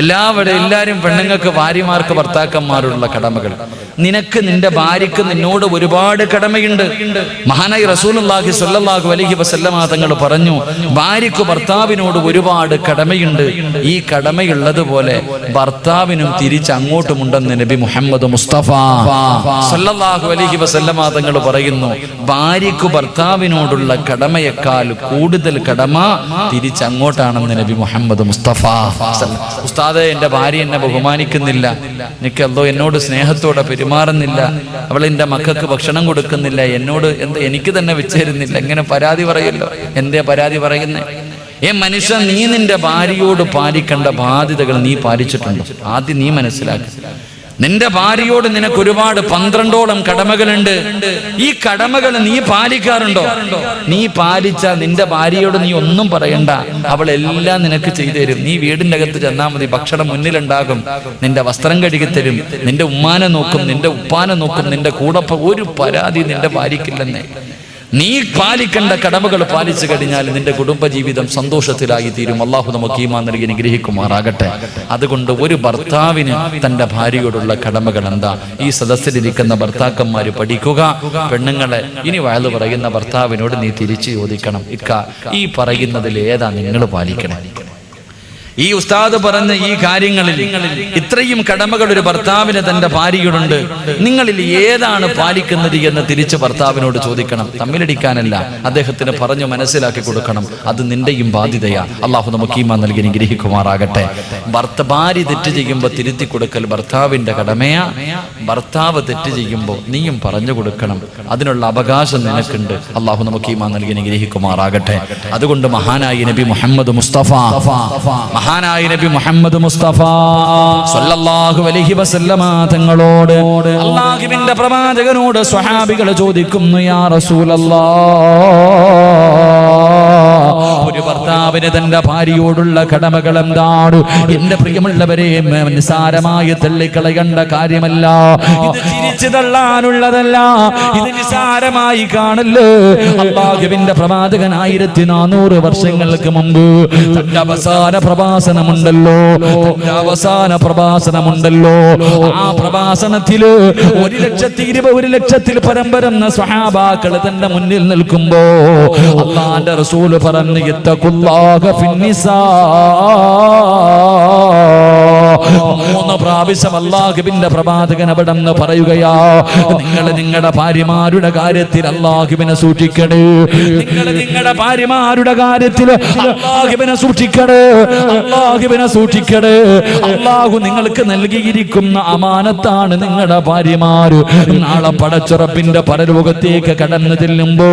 എല്ലാവരും എല്ലാവരും പെണ്ണുങ്ങൾക്ക് ഭാര്യമാർക്ക് ഭർത്താക്കന്മാരുള്ള കടമകൾ. നിനക്ക് നിന്റെ ഭാര്യക്ക് നിന്നോട് ഒരുപാട് കടമയുണ്ട്. മഹാനായി റസൂലുള്ളാഹി സ്വല്ലല്ലാഹു അലൈഹി വസല്ലമ തങ്ങൾ പറഞ്ഞു ഭാര്യക്ക് ഭർത്താവിനോട് ഒരുപാട് കടമയുണ്ട്. ഈ കടമയുള്ളതുപോലെ ഭർത്താവിനും തിരിച്ച് അങ്ങോട്ടുമുണ്ടെന്ന് നബി മുഹമ്മദ് മുസ്തഫ സല്ലാഹു അലൈഹി വസല്ലമ തങ്ങൾ പറയുന്നു ഭാര്യക്ക് ഭർത്താവിനോടുള്ള കടമയേക്കാൾ കൂടുതൽ കടമ തിരിച്ച് അങ്ങോട്ടാണെന്ന് നബി മുഹമ്മദ് മുസ്തഫ ഉസ്താദെ എന്റെ ഭാര്യ എന്നെ ബഹുമാനിക്കുന്നില്ല. എനിക്ക് എന്തോ എന്നോട് സ്നേഹത്തോടെ പെരുമാറുന്നില്ല. അവൾ എന്റെ മക്കൾക്ക് ഭക്ഷണം കൊടുക്കുന്നില്ല. എന്നോട് എന്ത് എനിക്ക് തന്നെ വെച്ചേരുന്നില്ല. ഇങ്ങനെ പരാതി പറയല്ലോ? എന്തേ പരാതി പറയുന്നേ? ഏ മനുഷ്യൻ നീ നിന്റെ ഭാര്യയോട് പാലിക്കേണ്ട ബാധ്യതകൾ നീ പാലിച്ചിട്ടുണ്ട്? ആദ്യം നീ മനസ്സിലാക്കി. നിന്റെ ഭാര്യയോട് നിനക്ക് ഒരുപാട് പന്ത്രണ്ടോളം കടമകളുണ്ട്. ഈ കടമകൾ നീ പാലിക്കാറുണ്ടോ? നീ പാലിച്ച നിന്റെ ഭാര്യയോട് നീ ഒന്നും പറയണ്ട. അവൾ എല്ലാം നിനക്ക് ചെയ്തു തരും നീ വീടിന്റെ അകത്ത് ചെന്നാൽ മതി. ഭക്ഷണം മുന്നിലുണ്ടാകും. നിന്റെ വസ്ത്രം കഴുകി തരും. നിന്റെ ഉമ്മാനെ നോക്കും. നിന്റെ ഉപ്പാനെ നോക്കും. നിന്റെ കൂടപ്പ ഒരു പരാതി നിന്റെ ഭാര്യയ്ക്കില്ലെന്നേ. നീ പാലിക്കേണ്ട കടമകൾ പാലിച്ചു കഴിഞ്ഞാൽ നിന്റെ കുടുംബജീവിതം സന്തോഷത്തിലായി തീരും. അള്ളാഹു നമുക്ക് ഈമാ നൽകി അനുഗ്രഹിക്കുമാറാകട്ടെ. അതുകൊണ്ട് ഒരു ഭർത്താവിന് തന്റെ ഭാര്യയോടുള്ള കടമകൾ എന്താ? ഈ സദസ്സിലിരിക്കുന്ന ഭർത്താക്കന്മാർ പഠിക്കുക. പെണ്ണുങ്ങളെ ഇനി വയലു പറയുന്ന ഭർത്താവിനോട് നീ തിരിച്ചു ചോദിക്കണം. ഇക്ക ഈ പറയുന്നതിൽ ഏതാ നിങ്ങൾ പാലിക്കണേ? ഈ ഉസ്താദ് പറഞ്ഞ ഈ കാര്യങ്ങളിൽ ഇത്രയും കടമകൾ ഒരു ഭർത്താവിന് തന്റെ ഭാര്യയോടുണ്ട്. നിങ്ങളിൽ ഏതാണ് പാലിക്കുന്നത് എന്ന് തിരിച്ച് ഭർത്താവിനോട് ചോദിക്കണം. തമ്മിലടിക്കാനല്ല. അദ്ദേഹത്തിന് പറഞ്ഞു മനസ്സിലാക്കി കൊടുക്കണം. അത് നിന്റെയും ബാധ്യതയാ. അള്ളാഹു നമുക്ക് ഈമാ നൽകി അനുഗ്രഹിക്കുമാറാകട്ടെ. ഭർത്ത ഭാര്യ തെറ്റ് ചെയ്യുമ്പോൾ തിരുത്തി കൊടുക്കൽ ഭർത്താവിന്റെ കടമയാ. ഭർത്താവ് തെറ്റ് ചെയ്യുമ്പോൾ നീയും പറഞ്ഞു കൊടുക്കണം. അതിനുള്ള അവകാശം നിനക്കുണ്ട്. അള്ളാഹു നമുക്ക് ഈമാ നൽകി അനുഗ്രഹിക്കുമാറാകട്ടെ. അതുകൊണ്ട് മഹാനായി നബി മുഹമ്മദ് മുസ്തഫ മഹാനായ നബി മുഹമ്മദ് മുസ്തഫ സല്ലല്ലാഹു അലൈഹി വസല്ലമ തങ്ങളോട് അള്ളാഹുവിന്റെ പ്രവാചകനോട് സ്വഹാബികൾ ചോദിക്കുന്നു യാ റസൂലല്ലാഹ് ഭർത്താവിന് തന്റെ ഭാര്യയോടുള്ള കടമകൾ എന്താണ്? എന്റെ പ്രിയമുള്ളവരെ നിസാരമായി തള്ളിക്കളയേണ്ട കാര്യമല്ല. ചിരിച്ചു തള്ളാനുള്ളതല്ല. ഇത് നിസാരമായി കാണല്ലോ അള്ളാഹുവിന്റെ പ്രവാചകൻ ആയിരത്തി നാനൂറ് വർഷങ്ങൾക്ക് മുമ്പ് തന്റെ അവസാന പ്രഭാസനമുണ്ടല്ലോ തന്റെ അവസാന പ്രഭാസനമുണ്ടല്ലോ ആ പ്രഭാസനത്തിൽ ഒരു ലക്ഷത്തി ഇരുപത് ഒരു ലക്ഷത്തിൽ പരമ്പരന്ന സ്വഹാബാക്കൾ തന്റെ മുന്നിൽ നിൽക്കുമ്പോ അള്ളാന്റെ റസൂൽ പറഞ്ഞു ഇത്തഖുല്ലാഹ ഫിന്നിസാ. മൂന്ന് പ്രാവശ്യം അള്ളാഹുബിന്റെ പ്രവാചകൻ അവിടെ നിന്ന് പറയുകയാ നിങ്ങൾ നിങ്ങളുടെ ഭാര്യമാരുടെ കാര്യത്തിൽ അള്ളാഹുബിനെ സൂക്ഷിക്കണേ. നിങ്ങൾ നിങ്ങളുടെ ഭാര്യമാരുടെ കാര്യത്തിൽ അള്ളാഹുബിനെ സൂക്ഷിക്കണേ. അള്ളാഹുബിനെ സൂക്ഷിക്കണേ. അള്ളാഹു നിങ്ങൾക്ക് നൽകിയിരിക്കുന്ന അമാനത്താണ് നിങ്ങളുടെ ഭാര്യമാര്. നാളെ പടച്ചുറപ്പിന്റെ പരലോകത്തേക്ക് കടന്നു ചെല്ലുമ്പോ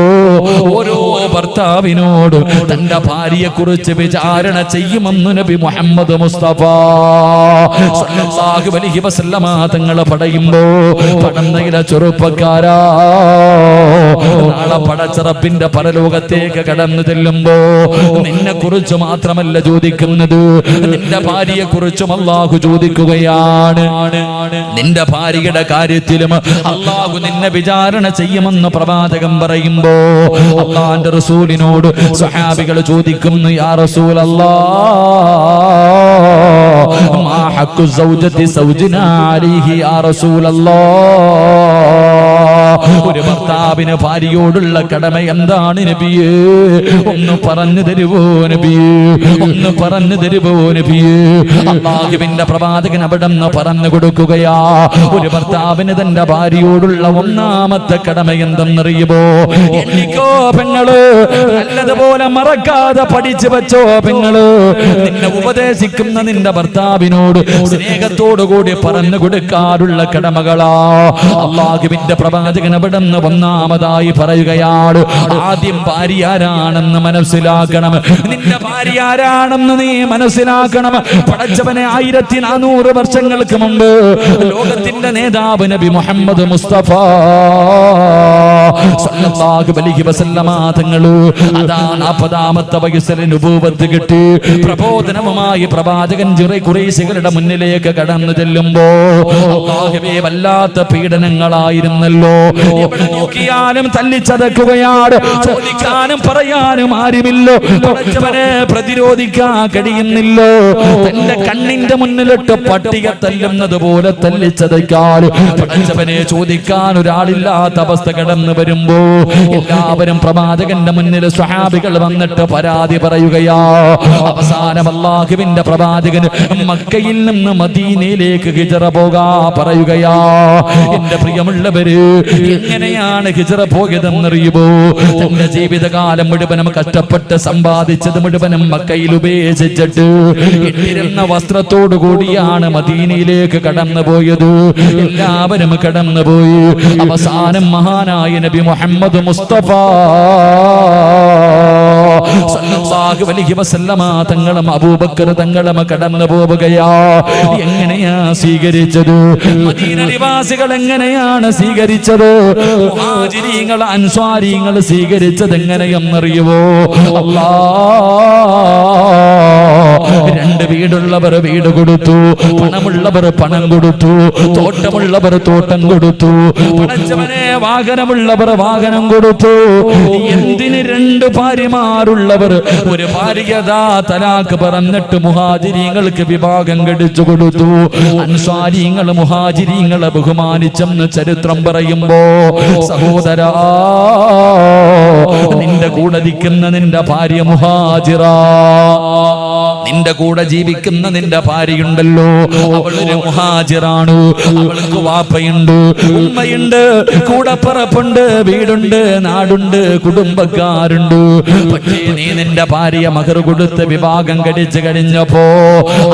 ഓരോ ഭർത്താവിനോട് തന്റെ ഭാര്യയെ കുറിച്ച് വിചാരണ ചെയ്യുമെന്ന് നബി മുഹമ്മദ് മുസ്തഫ. തങ്ങൾ പടയുമ്പോ പടന്നയില ചെറുപ്പക്കാരാ. നാളെ പടച്ചിറപ്പിന്റെ പരലോകത്തേക്ക് കടന്നു ചെല്ലുമ്പോ നിന്നെ കുറിച്ച് മാത്രമല്ല ചോദിക്കുന്നത്. നിന്റെ ഭാര്യയെ കുറിച്ചും അള്ളാഹു ചോദിക്കുകയാണ്. നിന്റെ ഭാര്യയുടെ കാര്യത്തിലും അള്ളാഹു നിന്നെ വിചാരണ ചെയ്യുമെന്ന് പ്രവാചകം പറയുമ്പോ അള്ളാന്റെ റസൂലിനോട് സഹാബികൾ ചോദിക്കുന്നു യാ റസൂൽ മാ ഹഖു സൗജത്തി സൗജിനാ അലൈഹി യാ റസൂൽ ഒരു ഭർത്താവിന് ഭാര്യയോടുള്ള കടമ എന്താണ് നബിയേ? ഒന്ന് പറഞ്ഞു തരുവോ നബിയേ? ഒന്ന് പറഞ്ഞു തരുവോ നബിയേ? അള്ളാഹുവിന്റെ പ്രവാചകൻ അവിടെ നിന്ന് പറഞ്ഞു കൊടുക്കുകയാ. ഒരു ഭർത്താവിന് തന്റെ ഭാര്യയോടുള്ള ഒന്നാമത്തെ കടമ എന്തെന്നറിയുമോ? എനിക്കോ പെങ്ങൾ. നല്ലതുപോലെ മറക്കാതെ പഠിച്ചു വെച്ചോ പെങ്ങൾ. നിന്നെ ഉപദേശിക്കുന്ന നിന്റെ ഭർത്താവിനോട് സ്നേഹത്തോടു കൂടി പറഞ്ഞു കൊടുക്കാറുള്ള കടമകളാ. അള്ളാഹുവിന്റെ പ്രവാചകൻ അവിടെ നിന്ന് ഒന്നാമതായി പറയുകയാണ് ആദ്യം ഭാര്യ ആരാണെന്ന് മനസ്സിലാക്കണം. നിന്റെ ഭാര്യ ആരാണെന്ന് നീ മനസ്സിലാക്കണം. പടച്ചവനെ ആയിരത്തി നാനൂറ് വർഷങ്ങൾക്ക് മുമ്പ് ലോകത്തിന്റെ നേതാവ് നബി മുഹമ്മദ് മുസ്തഫ തങ്ങൾ അതാ നാൽപ്പതാമത്തെ വയസ്സിൽ നുബൂവത്ത് കിട്ടി പ്രബോധനവുമായി പ്രവാചകൻ ചിറ കുറേശികളുടെ മുന്നിലേക്ക് കടന്നു ചെല്ലുമ്പോ വല്ലാത്ത പീഡനങ്ങളായിരുന്നല്ലോ. എവിടെ നോക്കിയാലും തല്ലിച്ചതക്കുകയാണ്. ചോദിക്കാനും പറയാനും ആരുമില്ലോ. പടച്ചവനെ പ്രതിരോധിക്കാൻ കഴിയുന്നില്ലോ. തന്റെ കണ്ണിന്റെ മുന്നിലിട്ട് പട്ടിക തല്ലുന്നത് പോലെ തല്ലിച്ചതയ്ക്കാൻ പടച്ചവനെ ചോദിക്കാൻ ഒരാളില്ലാത്ത അവസ്ഥ കടന്നു വരുമ്പോ എല്ലാവരും പ്രവാചകന്റെ മുന്നിൽ സ്വഹാബികൾ വന്നിട്ട് പരാതി പറയുകയാ. അവസാനം അള്ളാഹുവിന്റെ പ്രവാചകൻ മക്കയിൽ നിന്ന് മദീനയിലേക്ക് ഹിജറ പോകാ പറയുകയാ. എന്റെ പ്രിയമുള്ളവര് എങ്ങനെയാണ് ഹിജറ പോയതെന്നറിയുമോ? തന്റെ ജീവിതകാലം മുഴുവനും കഷ്ടപ്പെട്ട് സമ്പാദിച്ചത് മുഴുവനും മക്കയിൽ ഉപേക്ഷിച്ചിട്ട് ഇട്ടിരുന്ന വസ്ത്രത്തോടു കൂടിയാണ് മദീനയിലേക്ക് കടന്നു പോയത് എല്ലാവരും കടന്നു പോയി അവസാനം മഹാനായ നബി മുഹമ്മദ് മുസ്തഫ സല്ലല്ലാഹു അലൈഹി വസല്ലമ തങ്ങളും അബൂബക്കർ തങ്ങളും കടന്നു പോവുകയാ. എങ്ങനെയാ സ്വീകരിച്ചത്? മദീന നിവാസികൾ എങ്ങനെയാണ് സ്വീകരിച്ചത്? മുഹാജിരീങ്ങൾ അൻസ്വാരിങ്ങൾ സ്വീകരിച്ചത് എങ്ങനെയെന്നറിയുവോ? അല്ലാ. രണ്ട് വീടുള്ളവർ വീട് കൊടുത്തു പണമുള്ളവർ പണം കൊടുത്തു തോട്ടമുള്ളവർ തോട്ടം കൊടുത്തു വാഹനമുള്ളവർ വാഹനം കൊടുത്തു. എന്തിന് രണ്ട് ഭാര്യമാരുള്ളവർ? ഒരു ഭാര്യതാ തലാക്ക് പറഞ്ഞിട്ട് മുഹാജിരിങ്ങൾക്ക് വിഭാഗം കടിച്ചു കൊടുത്തു. അൻസാരിങ്ങൾ മുഹാജിരിങ്ങളെ ബഹുമാനിച്ചെന്ന് ചരിത്രം പറയുമ്പോ സഹോദരാ നിന്റെ കൂടെ നിൽക്കുന്ന നിന്റെ ഭാര്യ മുഹാജിറ. നിന്റെ കൂടെ ജീവിക്കുന്ന നിന്റെ ഭാര്യയുണ്ടല്ലോ. അവളൊരു മുഹാജിറാണ്. അവൾക്ക് വാപ്പയുണ്ട്. ഉമ്മയുണ്ട്. കൂടപ്പറപ്പുണ്ട്. വീടുണ്ട്. നാടുണ്ട്. കുടുംബക്കാരുണ്ട്. പക്ഷേ നീ നിന്റെ ഭാര്യ മകർ കൊടുത്ത് വിവാഹം കടിച്ചു കഴിഞ്ഞപ്പോ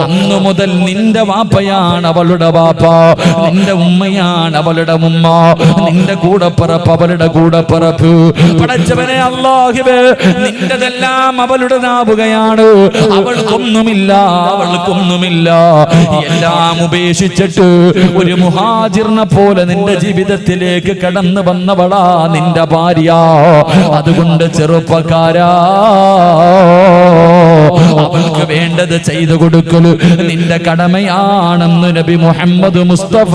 അന്നു മുതൽ നിന്റെ വാപ്പയാണ് അവളുടെ വാപ്പ. നിന്റെ ഉമ്മയാണ് അവളുടെ ഉമ്മ. നിന്റെ കൂടപ്പറപ്പ് അവളുടെ കൂടപ്പറപ്പ്. പടച്ചവനെ അള്ളാഹുവേ നിന്റെതെല്ലാം അവളുടേതാവുകയാണ് അവൾക്കൊന്നുമില്ല അവൾക്കൊന്നുമില്ല എല്ലാം ഉപേക്ഷിച്ചിട്ട് ഒരു മുഹാജിറിനെ പോലെ നിന്റെ ജീവിതത്തിലേക്ക് കടന്നു വന്നവളാ നിന്റെ ഭാര്യ. അതുകൊണ്ട് ചെറുപ്പക്കാരാ അവൾക്ക് വേണ്ടത് ചെയ്തു കൊടുക്കൽ നിന്റെ കടമയാണെന്ന് നബി മുഹമ്മദ് മുസ്തഫ.